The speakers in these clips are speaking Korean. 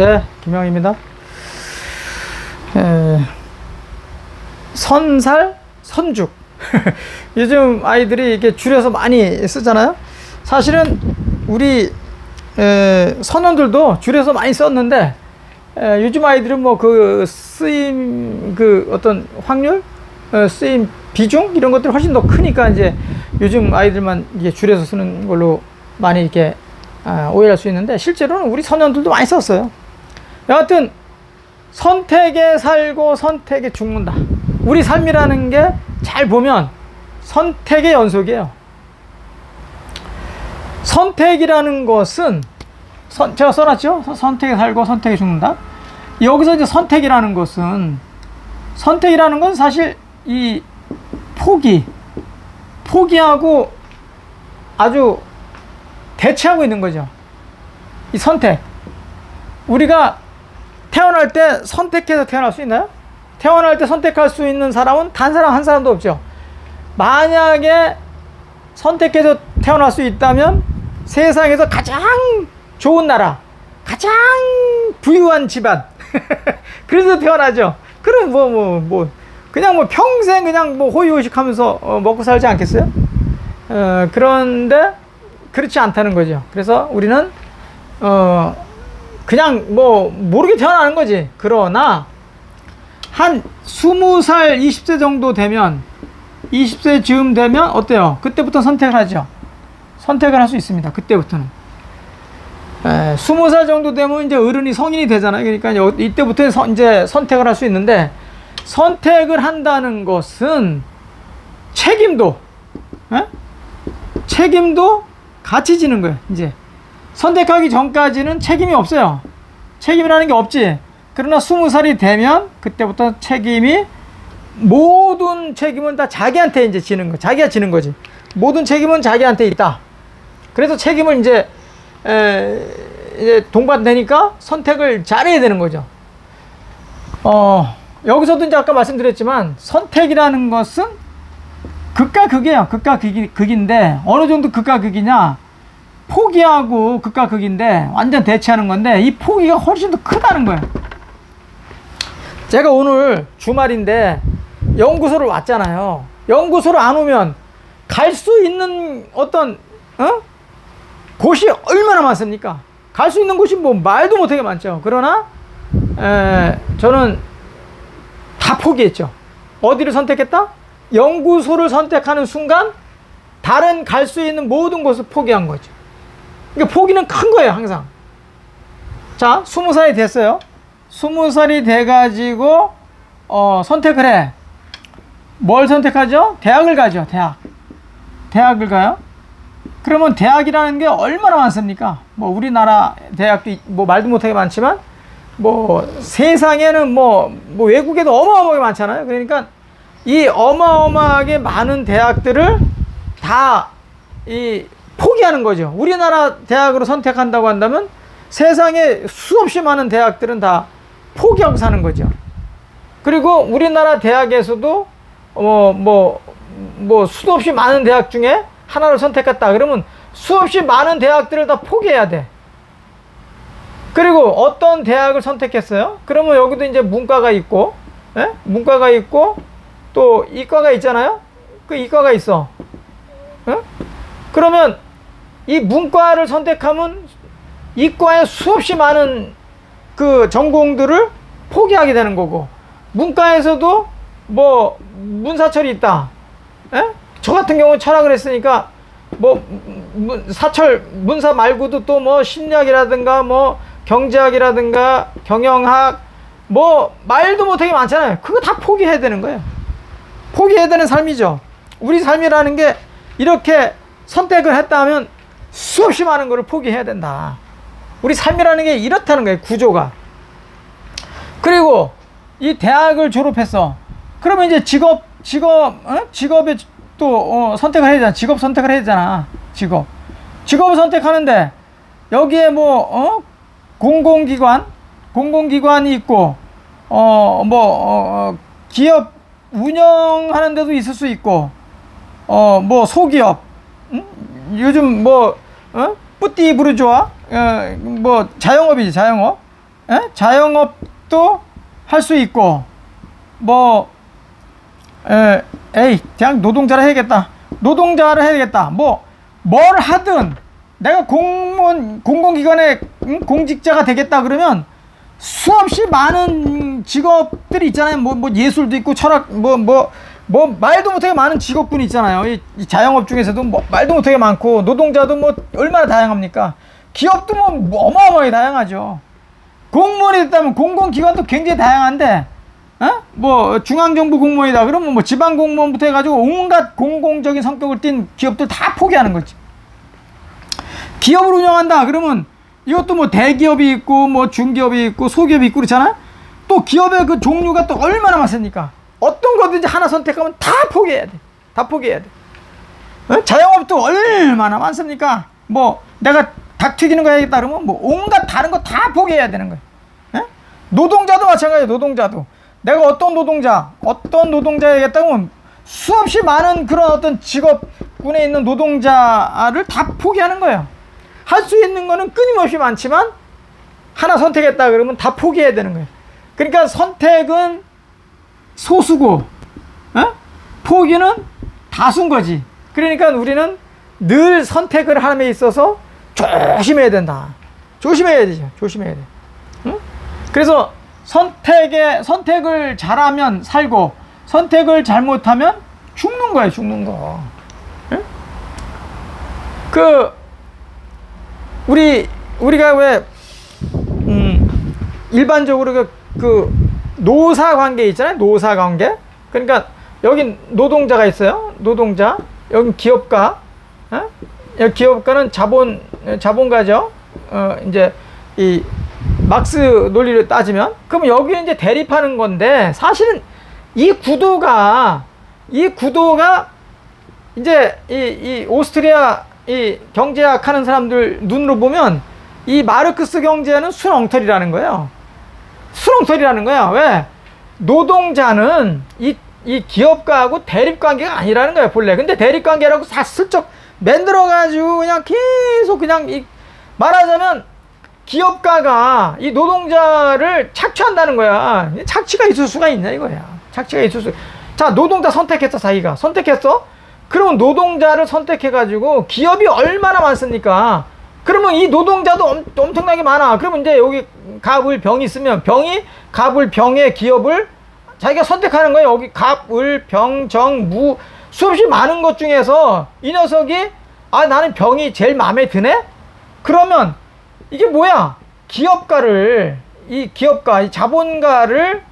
네, 김영입니다. 에, 선살, 선죽. 요즘 아이들이 이게 줄여서 많이 쓰잖아요. 사실은 우리 에, 선원들도 줄여서 많이 썼는데 에, 요즘 아이들은 뭐 그 쓰임 그 어떤 확률, 어, 쓰임 비중 이런 것들이 훨씬 더 크니까 이제 요즘 아이들만 이게 줄여서 쓰는 걸로 많이 이렇게 아, 오해할 수 있는데 실제로는 우리 선원들도 많이 썼어요. 여하튼 선택에 살고 선택에 죽는다. 우리 삶이라는 게 잘 보면 선택의 연속이에요. 선택이라는 것은 선, 제가 써놨죠? 선- 선택에 살고 선택에 죽는다. 여기서 이제 선택이라는 것은 선택이라는 건 사실 이 포기, 포기하고 아주 대체하고 있는 거죠. 이 선택. 우리가 태어날 때 선택해서 태어날 수 있나요? 태어날 때 선택할 수 있는 사람은 단 사람 한 사람도 없죠. 만약에 선택해서 태어날 수 있다면 세상에서 가장 좋은 나라, 가장 부유한 집안. 그래서 태어나죠. 그럼 뭐, 뭐, 뭐, 그냥 뭐 평생 그냥 뭐 호의호식 하면서 어, 먹고 살지 않겠어요? 어, 그런데 그렇지 않다는 거죠. 그래서 우리는, 어, 그냥 뭐 모르게 태어나는 거지. 그러나 한 20살, 20세 정도 되면 20세 즈음 되면 어때요? 그때부터 선택을 하죠. 선택을 할 수 있습니다. 그때부터는. 에, 20살 정도 되면 이제 어른이 성인이 되잖아요. 그러니까 여- 이때부터 선- 이제 선택을 할 수 있는데 선택을 한다는 것은 책임도 에? 책임도 같이 지는 거예요. 이제 선택하기 전까지는 책임이 없어요. 책임이라는 게 없지. 그러나 20살이 되면 그때부터 책임이 모든 책임은 다 자기한테 이제 지는 거. 자기가 지는 거지. 모든 책임은 자기한테 있다. 그래서 책임을 이제 에, 이제 동반되니까 선택을 잘해야 되는 거죠. 어, 여기서도 이제 아까 말씀드렸지만 선택이라는 것은 극과 극이에요. 극과 극이, 극인데 어느 정도 극과 극이냐? 포기하고 극과 극인데 완전 대체하는 건데 이 포기가 훨씬 더 크다는 거예요. 제가 오늘 주말인데 연구소를 왔잖아요. 연구소를 안 오면 갈 수 있는 어떤 어? 곳이 얼마나 많습니까? 갈 수 있는 곳이 뭐 말도 못하게 많죠. 그러나 에, 저는 다 포기했죠. 어디를 선택했다? 연구소를 선택하는 순간 다른 갈 수 있는 모든 곳을 포기한 거죠. 그러니까 포기는 큰 거예요, 항상. 자, 스무 살이 됐어요. 스무 살이 돼가지고 어, 선택을 해. 뭘 선택하죠? 대학을 가죠. 대학. 대학을 가요. 그러면 대학이라는 게 얼마나 많습니까? 뭐 우리나라 대학도 이- 뭐 말도 못하게 많지만 뭐 세상에는 뭐, 뭐 외국에도 어마어마하게 많잖아요. 그러니까 이 어마어마하게 많은 대학들을 다 이 포기하는 거죠. 우리나라 대학으로 선택한다고 한다면 세상에 수없이 많은 대학들은 다 포기하고 사는 거죠. 그리고 우리나라 대학에서도 어, 뭐, 뭐 수없이 많은 대학 중에 하나를 선택했다. 그러면 수없이 많은 대학들을 다 포기해야 돼. 그리고 어떤 대학을 선택했어요? 그러면 여기도 이제 문과가 있고, 예? 문과가 있고, 또 이과가 있잖아요? 그 이과가 있어. 예? 그러면 이 문과를 선택하면 이과에 수없이 많은 그 전공들을 포기하게 되는 거고, 문과에서도 뭐 문사철이 있다. 예? 저 같은 경우는 철학을 했으니까 뭐 문- 사철 문사 말고도 또 뭐 심리학이라든가 뭐 경제학이라든가 경영학 뭐 말도 못하게 많잖아요. 그거 다 포기해야 되는 거예요. 포기해야 되는 삶이죠. 우리 삶이라는 게 이렇게 선택을 했다면 수없이 많은 것을 포기해야 된다. 우리 삶이라는 게 이렇다는 거예요. 구조가. 그리고 이 대학을 졸업했어. 그러면 이제 직업, 직업, 어? 직업에 또 어, 선택을 해야 되잖아. 직업 선택을 해야 되잖아. 직업. 직업을 선택하는데 여기에 뭐 어? 공공기관, 공공기관이 있고 어 뭐 어, 어, 기업 운영하는 데도 있을 수 있고 어 뭐 소기업, 음? 요즘 뭐 어? 뿌띠 부르주아, 어, 뭐 자영업이지 자영업. 에? 자영업도 할 수 있고 뭐 에, 에이 그냥 노동자를 해야겠다 노동자를 해야겠다 뭐 뭘 하든 내가 공무원 공공기관의 음, 공직자가 되겠다 그러면 수없이 많은 직업들이 있잖아요 뭐, 뭐 예술도 있고 철학 뭐뭐 뭐 말도 못하게 많은 직업군이 있잖아요 이, 이 자영업 중에서도 뭐 말도 못하게 많고 노동자도 뭐 얼마나 다양합니까 기업도 뭐, 뭐 어마어마하게 다양하죠 공무원이 됐다면 공공기관도 굉장히 다양한데, 어? 뭐 중앙정부 공무원이다 그러면 뭐 지방 공무원부터 해가지고 온갖 공공적인 성격을 띤 기업들 다 포기하는 거지. 기업을 운영한다 그러면 이것도 뭐 대기업이 있고 뭐 중기업이 있고 소기업이 있고 그렇잖아. 또 기업의 그 종류가 또 얼마나 많습니까? 어떤 거든지 하나 선택하면 다 포기해야 돼. 다 포기해야 돼. 어? 자영업도 얼마나 많습니까? 뭐 내가 닭 튀기는 거 해야겠다 그러면 뭐 온갖 다른 거 다 포기해야 되는 거예요. 예? 노동자도 마찬가지예요. 노동자도 내가 어떤 노동자, 어떤 노동자 해야겠다면 수없이 많은 그런 어떤 직업군에 있는 노동자를 다 포기하는 거예요. 할 수 있는 거는 끊임없이 많지만 하나 선택했다 그러면 다 포기해야 되는 거예요. 그러니까 선택은 소수고 어? 포기는 다수인 거지. 그러니까 우리는 늘 선택을 함에 있어서 조심해야 된다. 조심해야 되죠. 조심해야 돼. 응? 그래서 선택에 선택을 잘하면 살고 선택을 잘못하면 죽는 거예요. 죽는 거. 응? 그 우리 우리가 왜 음, 일반적으로 그, 그 노사 관계 있잖아요. 노사 관계. 그러니까 여기 노동자가 있어요. 노동자. 여기 기업가. 어? 여기 기업가는 자본 자본가죠. 어 이제 이 막스 논리를 따지면 그럼 여기 이제 대립하는 건데 사실은 이 구도가 이 구도가 이제 이, 이 오스트리아 이 경제학 하는 사람들 눈으로 보면 이 마르크스 경제는 순엉터리라는 거예요. 순엉터리라는 거야. 왜? 노동자는 이, 이 기업가하고 대립 관계가 아니라는 거야, 본래. 근데 대립 관계라고 다 슬쩍 만들어가지고 그냥 계속 그냥 이 말하자면 기업가가 이 노동자를 착취한다는 거야. 착취가 있을 수가 있냐 이거야. 착취가 있을 수. 자 노동자 선택했어 자기가 선택했어. 그러면 노동자를 선택해가지고 기업이 얼마나 많습니까? 그러면 이 노동자도 엄, 엄청나게 많아. 그러면 이제 여기 갑을 병이 있으면 병이 갑을 병의 기업을 자기가 선택하는 거예요. 여기 갑을 병, 정, 무 수없이 많은 것 중에서 이 녀석이 아 나는 병이 제일 마음에 드네? 그러면 이게 뭐야? 기업가를 이 기업가, 이 자본가를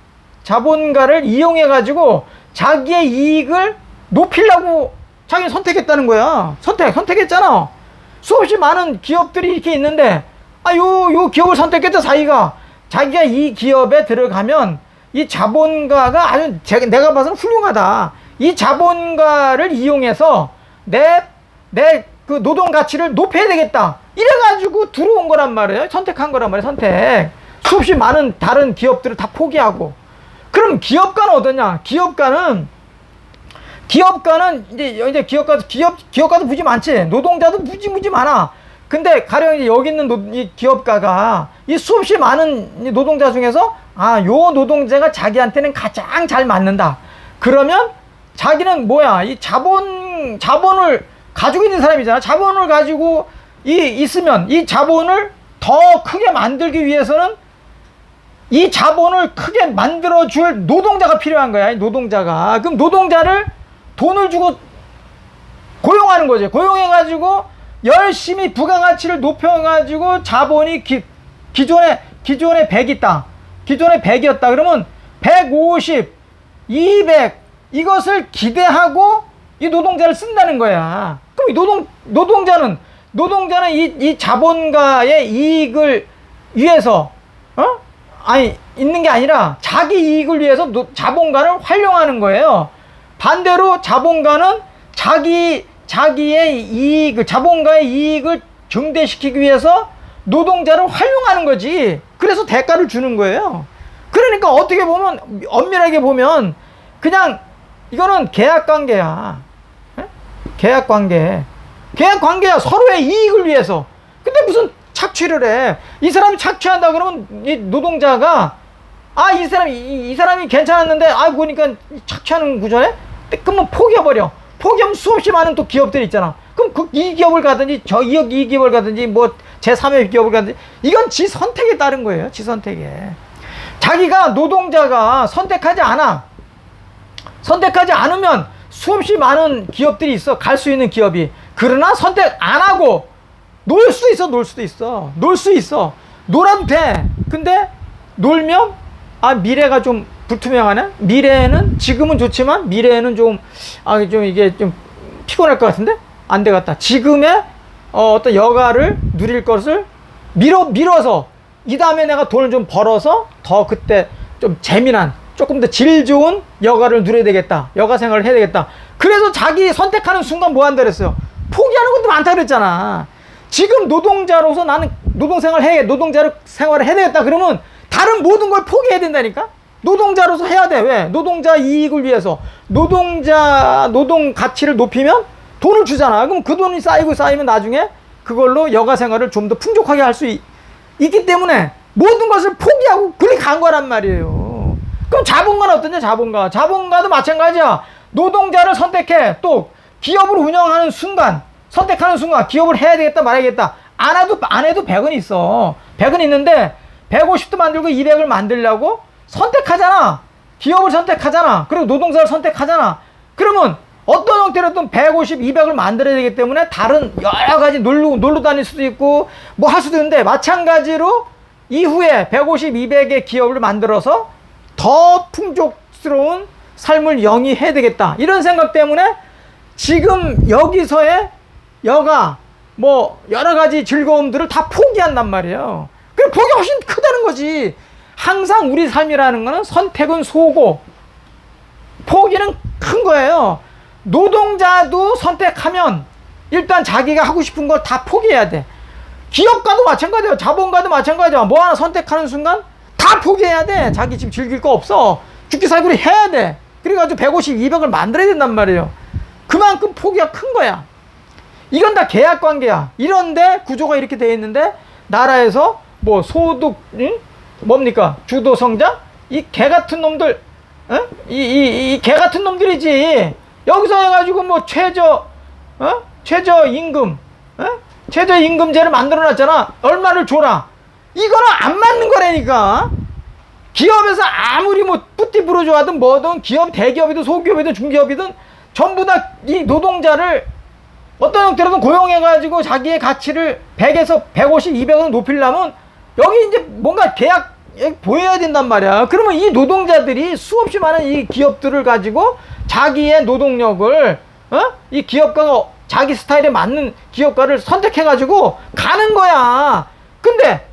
자본가를 이용해 가지고 자기의 이익을 높이려고 자기 선택했다는 거야. 선택, 선택했잖아. 수없이 많은 기업들이 이렇게 있는데 아 요 요 기업을 선택했다 자기가 자기가 이 기업에 들어가면 이 자본가가 아주 제가 내가 봐서는 훌륭하다. 이 자본가를 이용해서 내 내 그 노동 가치를 높여야 되겠다. 이래가지고 들어온 거란 말이에요. 선택한 거란 말이에요. 선택. 수없이 많은 다른 기업들을 다 포기하고. 그럼 기업가는 어떠냐? 기업가는 기업가는 이제 이제 기업가 기업 기업가도 무지 많지. 노동자도 무지 무지 많아. 근데 가령 이제 여기 있는 노, 이 기업가가 이 수없이 많은 이 노동자 중에서 아, 요 노동자가 자기한테는 가장 잘 맞는다. 그러면 자기는 뭐야? 이 자본 자본을 가지고 있는 사람이잖아. 자본을 가지고 이 있으면 이 자본을 더 크게 만들기 위해서는 이 자본을 크게 만들어 줄 노동자가 필요한 거야. 이 노동자가. 그럼 노동자를 돈을 주고 고용하는 거죠. 고용해 가지고 열심히 부가가치를 높여 가지고 자본이 기, 기존에 기존에 100 있다. 기존에 100이었다. 그러면 150, 200 이것을 기대하고 이 노동자를 쓴다는 거야. 그럼 이 노동 노동자는 노동자는 이, 이 자본가의 이익을 위해서 어? 아니 있는 게 아니라 자기 이익을 위해서 노, 자본가를 활용하는 거예요. 반대로 자본가는 자기 자기의 이익을 자본가의 이익을 증대시키기 위해서 노동자를 활용하는 거지. 그래서 대가를 주는 거예요. 그러니까 어떻게 보면 엄밀하게 보면 그냥 이거는 계약 관계야. 에? 계약 관계. 계약 관계야. 서로의 이익을 위해서. 근데 무슨 착취를 해. 이 사람이 착취한다 그러면 이 노동자가 아, 이 사람이, 이, 이 사람이 괜찮았는데, 아, 보니까 착취하는 구조네? 그러면 포기해버려. 포기하면 수없이 많은 또 기업들이 있잖아. 그럼 그 이 기업을 가든지, 저 이, 이 기업을 가든지, 뭐, 제3의 기업을 가든지, 이건 지 선택에 따른 거예요. 지 선택에. 자기가 노동자가 선택하지 않아. 선택하지 않으면 수없이 많은 기업들이 있어. 갈 수 있는 기업이. 그러나 선택 안 하고 놀 수 있어. 놀 수도 있어. 놀 수 있어. 놀아도 돼. 근데 놀면 아 미래가 좀 불투명하네. 미래에는 지금은 좋지만 미래에는 좀 아 좀 이게 좀 피곤할 것 같은데 안 되겠다. 지금의 어, 어떤 여가를 누릴 것을 미뤄 미뤄서 이 다음에 내가 돈을 좀 벌어서 더 그때 좀 재미난 조금 더 질 좋은 여가를 누려야 되겠다. 여가 생활을 해야 되겠다. 그래서 자기 선택하는 순간 뭐 한다 그랬어요. 포기하는 것도 많다 그랬잖아. 지금 노동자로서 나는 노동 생활 해, 노동자로 생활을 해야 되겠다. 그러면 다른 모든 걸 포기해야 된다니까? 노동자로서 해야 돼. 왜? 노동자 이익을 위해서. 노동자, 노동 가치를 높이면 돈을 주잖아. 그럼 그 돈이 쌓이고 쌓이면 나중에 그걸로 여가 생활을 좀 더 풍족하게 할 수 있기 때문에 모든 것을 포기하고 그렇게 간 거란 말이에요. 그럼 자본가는 어떠냐, 자본가. 자본가도 마찬가지야. 노동자를 선택해. 또 기업을 운영하는 순간, 선택하는 순간 기업을 해야 되겠다, 말아야겠다. 안 해도, 안 해도 100은 있어. 100은 있는데 150도 만들고 200을 만들려고 선택하잖아. 기업을 선택하잖아. 그리고 노동자를 선택하잖아. 그러면 어떤 형태로든 150, 200을 만들어야 되기 때문에 다른 여러 가지 놀러, 놀러 다닐 수도 있고 뭐 할 수도 있는데 마찬가지로 이후에 150, 200의 기업을 만들어서 더 풍족스러운 삶을 영위해야 되겠다. 이런 생각 때문에 지금 여기서의 여가 뭐 여러 가지 즐거움들을 다 포기한단 말이에요. 그 폭이 훨씬 크다는 거지. 항상 우리 삶이라는 거는 선택은 소고 포기는 큰 거예요. 노동자도 선택하면 일단 자기가 하고 싶은 걸 다 포기해야 돼. 기업가도 마찬가지야. 자본가도 마찬가지야. 뭐 하나 선택하는 순간 다 포기해야 돼. 자기 지금 즐길 거 없어. 죽기 살기로 해야 돼. 그래가지고 150, 200을 만들어야 된단 말이에요. 그만큼 포기가 큰 거야. 이건 다 계약 관계야. 이런데 구조가 이렇게 되어 있는데 나라에서 뭐 소득, 응? 뭡니까? 주도 성장? 이 개 같은 놈들, 어? 이, 이, 이 개 같은 놈들이지. 여기서 해가지고 뭐 최저, 어? 최저 임금, 어? 최저 임금제를 만들어 놨잖아. 얼마를 줘라. 이거는 안 맞는 거라니까. 기업에서 아무리 뭐 뿌띠 부러져하든 뭐든 기업 대기업이든 소기업이든 중기업이든 전부 다 이 노동자를 어떤 형태로든 고용해가지고 자기의 가치를 100에서 150, 200은 높이려면 여기 이제 뭔가 계약 보여야 된단 말이야. 그러면 이 노동자들이 수없이 많은 이 기업들을 가지고 자기의 노동력을 어? 이 기업가가 자기 스타일에 맞는 기업가를 선택해가지고 가는 거야. 근데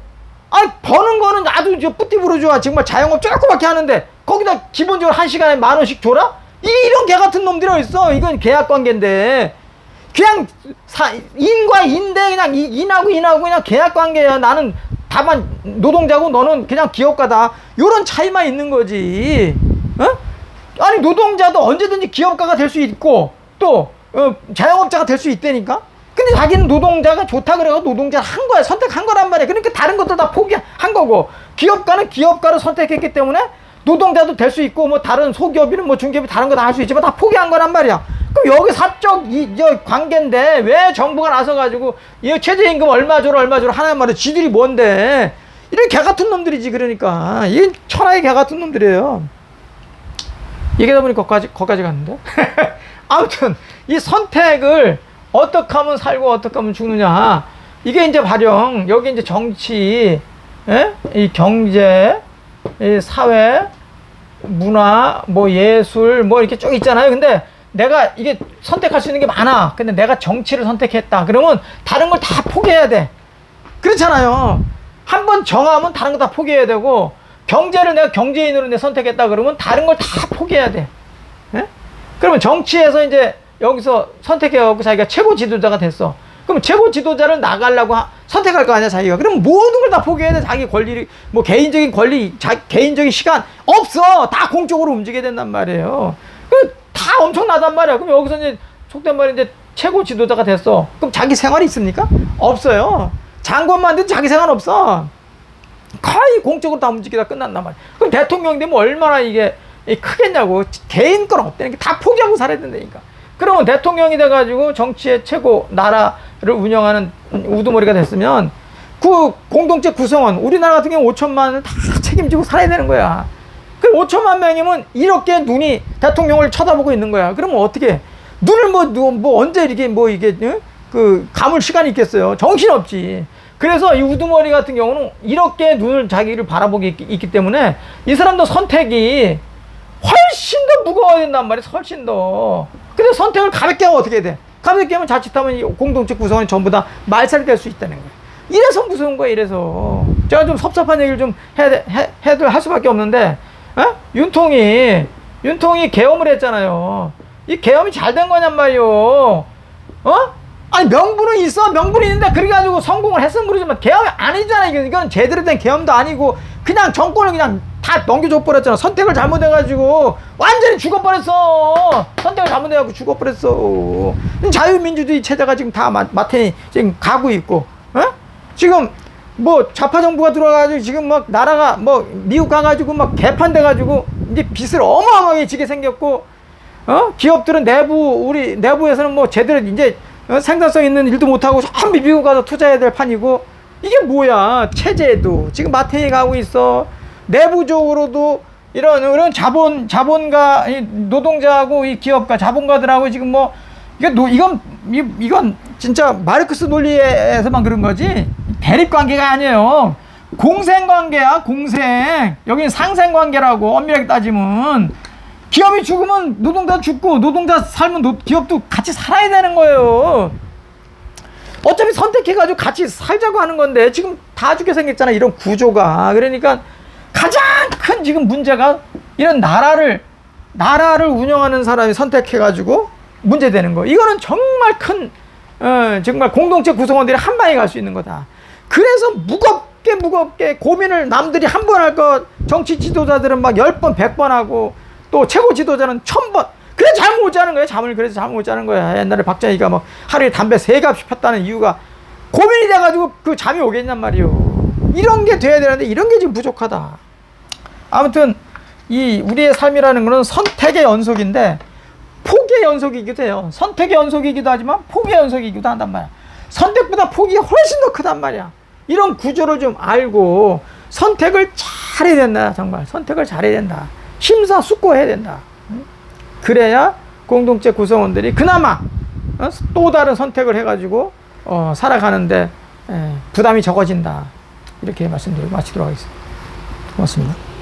아니 버는 거는 아주 저 뿌띠 부러져와 정말 자영업 조그맣게 하는데 거기다 기본적으로 한 시간에 만 원씩 줘라? 이 이런 개 같은 놈들이 어딨어? 이건 계약 관계인데 그냥 사, 인과 인대 그냥 이- 인하고 인하고 그냥 계약 관계야. 나는 다만 노동자고 너는 그냥 기업가다. 요런 차이만 있는 거지. 어? 아니 노동자도 언제든지 기업가가 될 수 있고 또 어, 자영업자가 될 수 있다니까. 근데 자기는 노동자가 좋다 그래서 노동자를 한 거야. 선택한 거란 말이야. 그러니까 다른 것들 다 포기한 거고 기업가는 기업가를 선택했기 때문에 노동자도 될 수 있고 뭐 다른 소기업이는 뭐 중기업이 다른 거 다 할 수 있지만 다 포기한 거란 말이야. 그럼 여기 사적 이, 저 관계인데 왜 정부가 나서 가지고 이 최저임금 얼마 줘라 얼마 줘라 하는 말에 지들이 뭔데 이런 개 같은 놈들이지 그러니까 이게 천하의 개 같은 놈들이에요. 얘기하다 보니 거기까지 거기까지 갔는데 아무튼 이 선택을 어떻게 하면 살고 어떻게 하면 죽느냐 이게 이제 발령 여기 이제 정치 예? 이 경제 이 사회 문화 뭐 예술 뭐 이렇게 쭉 있잖아요. 근데 내가 이게 선택할 수 있는 게 많아. 근데 내가 정치를 선택했다. 그러면 다른 걸 다 포기해야 돼. 그렇잖아요. 한 번 정하면 다른 거 다 포기해야 되고 경제를 내가 경제인으로 내 선택했다 그러면 다른 걸 다 포기해야 돼. 예? 그러면 정치에서 이제 여기서 선택해갖고 자기가 최고 지도자가 됐어. 그럼 최고 지도자를 나가려고 하- 선택할 거 아니야 자기가. 그럼 모든 걸 다 포기해야 돼. 자기 권리, 뭐 개인적인 권리, 자 개인적인 시간 없어. 다 공적으로 움직여야 된단 말이에요. 그다 엄청나단 말이야. 그럼 여기서 이제 속된 말이 이제 최고 지도자가 됐어. 그럼 자기 생활이 있습니까? 없어요. 장관만 든 자기 생각 없어. 거의 공적으로 다 움직이다 끝난단 말이야. 그럼 대통령 되면 얼마나 이게 이 크겠냐고. 개인 건 없다니까. 다 포기하고 살아야 된다니까. 그러면 대통령이 돼가지고 정치의 최고 나라를 운영하는 우두머리가 됐으면 그 공동체 구성원, 우리나라 같은 경우 5천만을 다 책임지고 살아야 되는 거야. 그럼 5천만 명이면 이렇게 눈이 대통령을 쳐다보고 있는 거야. 그러면 어떻게 눈을 뭐, 누- 뭐 언제 이렇게 뭐 이게 응? 그 감을 시간이 있겠어요. 정신 없지. 그래서 이 우두머리 같은 경우는 이렇게 눈을 자기를 바라보고 있기, 있기 때문에 이 사람도 선택이 훨씬 더 무거워야 된단 말이야. 훨씬 더. 근데 선택을 가볍게 하면 어떻게 돼? 가볍게 하면 자칫하면 이 공동체 구성원이 전부 다 말살이 될 수 있다는 거야. 이래서 무서운 거야, 이래서. 제가 좀 섭섭한 얘기를 좀 해야 돼, 해, 해도 할 수밖에 없는데, 어? 윤통이, 윤통이 계엄을 했잖아요. 이 계엄이 잘 된 거냔 말이요. 어? 아니, 명분은 있어. 명분이 있는데, 그래가지고 성공을 했으면 모르지만, 계엄이 아니잖아. 이건, 이건 제대로 된 계엄도 아니고, 그냥 정권을 그냥 다 넘겨줘 버렸잖아. 선택을 잘못해가지고, 완전히 죽어버렸어. 선택을 잘못해가지고 죽어버렸어. 자유민주주의 체제가 지금 다 마, 마텐이 지금 가고 있고, 어? 지금 뭐 좌파 정부가 들어와가지고 지금 막 나라가 뭐 미국 가가지고 막 개판돼가지고 이제 빚을 어마어마하게 지게 생겼고 어 기업들은 내부 우리 내부에서는 뭐 제대로 이제 어? 생산성 있는 일도 못하고 전부 미국 가서 투자해야 될 판이고 이게 뭐야 체제도 지금 마탱이 가고 있어 내부적으로도 이런 이런 자본 자본가 이 노동자하고 이 기업가 자본가들하고 지금 뭐 이건 노, 이건 이, 이건 진짜 마르크스 논리에서만 그런 거지 대립 관계가 아니에요. 공생 관계야 공생. 여기는 상생 관계라고 엄밀하게 따지면 기업이 죽으면 노동자 죽고 노동자 살면 노, 기업도 같이 살아야 되는 거예요. 어차피 선택해가지고 같이 살자고 하는 건데 지금 다 죽게 생겼잖아 이런 구조가 그러니까 지금 문제가 이런 나라를 나라를 운영하는 사람이 선택해가지고 문제되는 거. 이거는 정말 큰 어, 정말 공동체 구성원들이 한 방에 갈 수 있는 거다. 그래서 무겁게 무겁게 고민을 남들이 한 번 할 것 정치 지도자들은 막 열번백 번 하고 또 최고 지도자는 천번. 그래 잠을 못 자는 거야 잠을. 그래서 잠을 못 자는 거야. 옛날에 박정희가 막 하루에 담배 세 갑씩 폈다는 이유가 고민이 돼가지고 그 잠이 오겠냔 말이요 이런 게 돼야 되는데 이런 게 지금 부족하다 아무튼 이 우리의 삶이라는 거는 선택의 연속인데 포기의 연속이기도 해요. 선택의 연속이기도 하지만 포기의 연속이기도 한단 말이야. 선택보다 포기가 훨씬 더 크단 말이야. 이런 구조를 좀 알고 선택을 잘해야 된다 정말. 선택을 잘해야 된다. 심사숙고해야 된다. 응? 그래야 공동체 구성원들이 그나마 어? 또 다른 선택을 해가지고 어, 살아가는데 에, 부담이 적어진다. 이렇게 말씀드리고 마치도록 하겠습니다. 고맙습니다